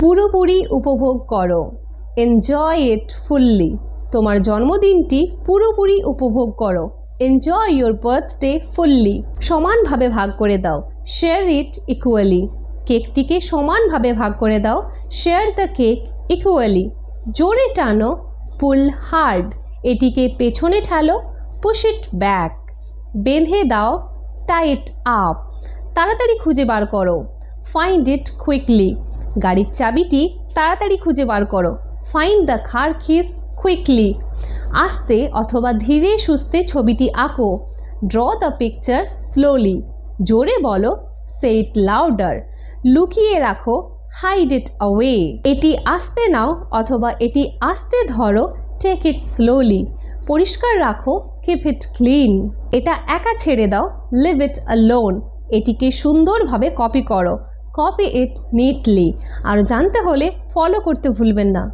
পুরোপুরি উপভোগ করো। এনজয় ইট ফুললি তোমার জন্মদিনটি পুরোপুরি উপভোগ করো। এনজয় ইয়োর বার্থডে ফুললি সমানভাবে ভাগ করে দাও। শেয়ার ইট ইকুয়ালি কেকটিকে সমানভাবে ভাগ করে দাও। শেয়ার দ্য কেক ইকুয়ালি জোরে টানো। পুল হার্ড এটিকে পেছনে ঠেলো। পুশ ইট ব্যাক বেঁধে দাও। টাইট আপ তাড়াতাড়ি খুঁজে বার করো। ফাইন্ড ইট কুইকলি গাড়ির চাবিটি তাড়াতাড়ি খুঁজে বার করো। ফাইন্ড দ্য খার খিস কুইকলি আস্তে অথবা ধীরে সুস্থে ছবিটি আঁকো। ড্র দ্য পিকচার স্লোলি জোরে বলো সেইট লাউডার লুকিয়ে রাখো হাইড ইট অ্যাওয়ে এটি আস্তে নাও অথবা এটি আস্তে ধরো টেক ইট স্লোলি পরিষ্কার রাখো কিপ ইট ক্লিন এটা একা ছেড়ে দাও লিভ ইট লোন এটিকে সুন্দরভাবে কপি করো। কপি ইট নিটলি আর জানতে হলে ফলো করতে ভুলবেন না।